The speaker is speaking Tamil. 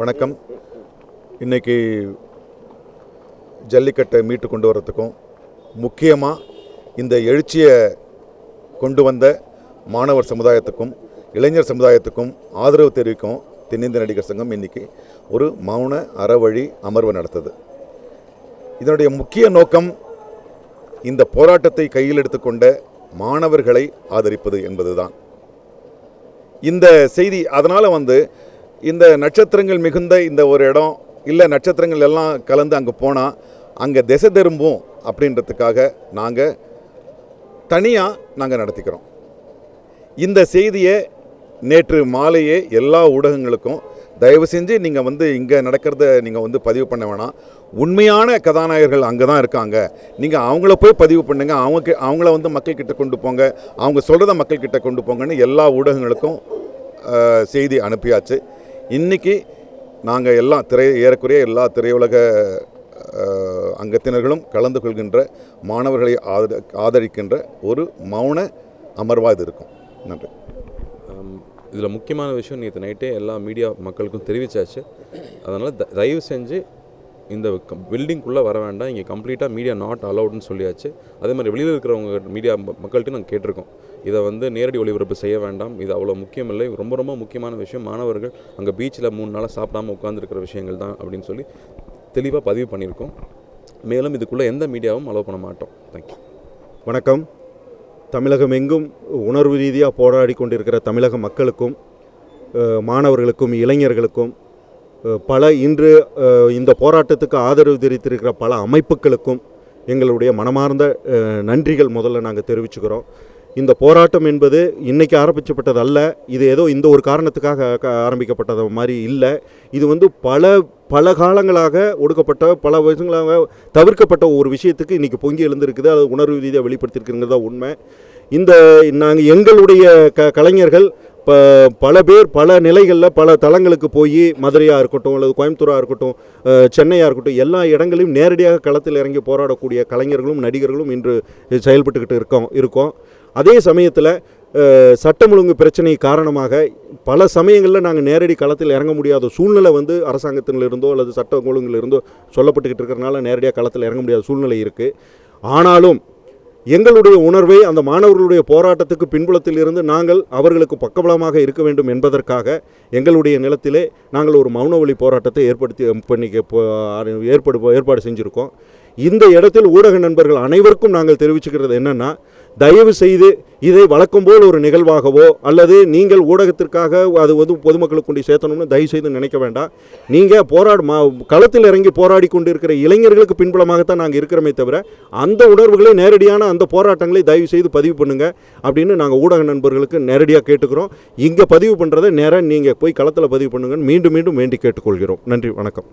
வணக்கம். இன்னைக்கு ஜல்லிக்கட்டை மீட்டு கொண்டு வரத்துக்கும் முக்கியமாக இந்த எழுச்சியை கொண்டு வந்த மாணவர் சமுதாயத்துக்கும் இளைஞர் சமுதாயத்துக்கும் ஆதரவு தெரிவிக்கும் தென்னிந்திய நடிகர் சங்கம் இன்னைக்கு ஒரு மௌன அறவழி அமர்வு நடத்துது. இதனுடைய முக்கிய நோக்கம் இந்த போராட்டத்தை கையில் எடுத்துக்கொண்ட மாணவர்களை ஆதரிப்பது என்பதுதான். இந்த செய்தி அதனால் வந்து இந்த நட்சத்திரங்கள் மிகுந்த இந்த ஒரு இடம் இல்லை நட்சத்திரங்கள் எல்லாம் கலந்து அங்கே போனால் அங்கே திசை திரும்பும் அப்படின்றதுக்காக நாங்கள் தனியாக நாங்கள் நடத்திக்கிறோம். இந்த செய்தியை நேற்று மாலையே எல்லா ஊடகங்களுக்கும் தயவு செஞ்சு நீங்கள் வந்து இங்கே நடக்கிறத நீங்கள் வந்து பதிவு பண்ண வேணாம். உண்மையான கதாநாயகர்கள் அங்கே தான் இருக்காங்க. நீங்கள் அவங்கள போய் பதிவு பண்ணுங்கள் அவங்க அவங்கள வந்து மக்கள்கிட்ட கொண்டு போங்க. அவங்க சொல்கிறத மக்கள்கிட்ட கொண்டு போங்கன்னு எல்லா ஊடகங்களுக்கும் செய்தி அனுப்பியாச்சு. இன்றைக்கி நாங்கள் எல்லாம் திரை ஏறக்குறைய எல்லா திரையுலக அங்கத்தினர்களும் கலந்து கொள்கின்ற மாணவர்களை ஆத ஆதரிக்கின்ற ஒரு மௌன அமர்வாக இது இருக்கும். நன்றி. இதில் முக்கியமான விஷயம் நேற்று நைட்டே எல்லா மீடியா மக்களுக்கும் தெரிவித்தாச்சு அதனால் த தயவு செஞ்சு இந்த பில்டிங்குள்ளே வர வேண்டாம். இங்கே கம்ப்ளீட்டாக மீடியா நாட் அலவுட்னு சொல்லியாச்சு. அதே மாதிரி வெளியில் இருக்கிறவங்க மீடியா மக்கள்கிட்ட நாங்கள் கேட்டிருக்கோம். இதை வந்து நேரடி ஒளிபரப்பு செய்ய வேண்டாம். இது அவ்வளோ முக்கியம் இல்லை ரொம்ப ரொம்ப முக்கியமான விஷயம். மாணவர்கள் அங்கே பீச்சில் மூணு நாளாக சாப்பிடாம உட்காந்துருக்கிற விஷயங்கள் தான் அப்படின்னு சொல்லி தெளிவாக பதிவு பண்ணியிருக்கோம். மேலும் இதுக்குள்ளே எந்த மீடியாவும் அலோவ் பண்ண மாட்டோம். தேங்க்யூ வணக்கம். தமிழகம் எங்கும் உணர்வு ரீதியாக போராடி கொண்டிருக்கிற தமிழக மக்களுக்கும் மாணவர்களுக்கும் இளைஞர்களுக்கும் பல இன்று இந்த போராட்டத்துக்கு ஆதரவு தெரிவித்திருக்கிற பல அமைப்புகளுக்கும் எங்களுடைய மனமார்ந்த நன்றிகள் முதல்ல நாங்கள் தெரிவிச்சுக்கிறோம். இந்த போராட்டம் என்பது இன்றைக்கி ஆரம்பிக்கப்பட்டது அல்ல இது ஏதோ இந்த ஒரு காரணத்துக்காக க- ஆரம்பிக்கப்பட்டது மாதிரி இல்லை. இது வந்து பல பல காலங்களாக ஒடுக்கப்பட்ட பல வருஷங்களாக தவிர்க்கப்பட்ட ஒரு விஷயத்துக்கு இன்றைக்கி பொங்கி எழுந்திருக்குது. அது உணர்வு ரீதியாக வெளிப்படுத்தியிருக்குங்கிறதா தான் உண்மை. இந்த நாங்கள் எங்களுடைய க கலைஞர்கள் இப்போ பல பேர் பல நிலைகளில் பல தளங்களுக்கு போய் மதுரையாக இருக்கட்டும் அல்லது கோயம்புத்தூராக இருக்கட்டும் சென்னையாக இருக்கட்டும் எல்லா இடங்களையும் நேரடியாக களத்தில் இறங்கி போராடக்கூடிய கலைஞர்களும் நடிகர்களும் இன்று செயல்பட்டுக்கிட்டு இருக்கோம் இருக்கோம். அதே சமயத்தில் சட்டம் ஒழுங்கு பிரச்சனை காரணமாக பல சமயங்களில் நாங்கள் நேரடி களத்தில் இறங்க முடியாத சூழ்நிலை வந்து அரசாங்கத்திலிருந்தோ அல்லது சட்ட ஒழுங்கிலிருந்தோ சொல்லப்பட்டுக்கிட்டு இருக்கிறனால நேரடியாக களத்தில் இறங்க முடியாத சூழ்நிலை இருக்குது ஆனாலும் எங்களுடைய உணர்வை அந்த மாணவர்களுடைய போராட்டத்துக்கு பின்புலத்தில் இருந்து நாங்கள் அவர்களுக்கு பக்கபலமாக இருக்க வேண்டும் என்பதற்காக எங்களுடைய நிலத்திலே நாங்கள் ஒரு மௌன போராட்டத்தை ஏற்படுத்தி பண்ணிக்க போ- ஏற்பாடு ஏற்பாடு செஞ்சுருக்கோம். இந்த இடத்தில் ஊடக நண்பர்கள் அனைவருக்கும் நாங்கள் தெரிவிச்சுக்கிறது என்னென்னா தயவு செய்து இதை வழக்கம் போல் ஒரு நிகழ்வாகவோ அல்லது நீங்கள் ஊடகத்திற்காக அது வந்து பொதுமக்களுக்கு கொண்டு சேர்த்தணும்னு தயவு செய்து நினைக்க வேண்டாம். நீங்கள் போராடு மா களத்தில் இறங்கி போராடி கொண்டிருக்கிற இளைஞர்களுக்கு பின்புலமாகத்தான் நாங்கள் இருக்கிறோமே தவிர அந்த உணர்வுகளை நேரடியான அந்த போராட்டங்களை தயவு செய்து பதிவு பண்ணுங்க அப்படின்னு நாங்கள் ஊடக நண்பர்களுக்கு நேரடியாக கேட்டுக்கிறோம். இங்கே பதிவு பண்ணுறதை நேராக நீங்கள் போய் களத்தில் பதிவு பண்ணுங்கன்னு மீண்டும் மீண்டும் வேண்டி கேட்டுக்கொள்கிறோம். நன்றி வணக்கம்.